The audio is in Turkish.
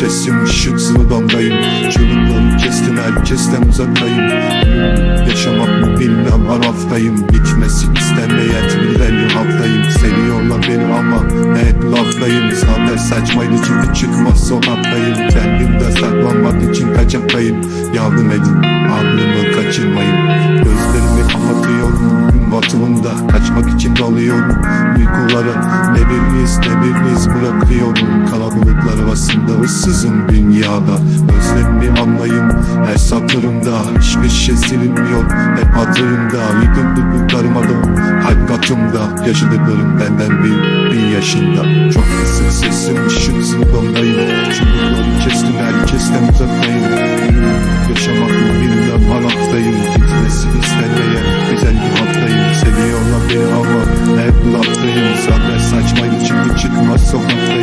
kesim ışık sıvıdandayım Çığlıkları kestim herkesten uzaktayım Yaşamak mı bilmem haraftayım Bitmesi istenmeyen birileri haftayım Seviyorlar beni ama hep laftayım Zaten saçmaydı çünkü çıkmaz sokaktayım. Kendimde saklanmak için kaçaktayım. Yardım edin aklımı kaçırmayın. Gözlerimi kapatıyorum. Gün batımında Kaçmak için dalıyorum. Uykulara Ne bir iz ne bir iz bırakıyorum. Kalabalıklar sınırsızım dünyada Özlemi anlayın her satırımda Hiçbir şey silinmiyor. Hep hatırımda Yıkıntılı darmadım hakikatımda Yaşadıklarım benden bin, bin yaşında. Çok kısık sesim ışık zıldandayım Çubukları kestim herkesten uzaktayım Yaşamak muhimden manaktayım Gitmesini istenmeyen güzel bir hattayım Seviyorlar beni ama hep laftayım. Zaten saçmayı çıktı çıkmaz sokakta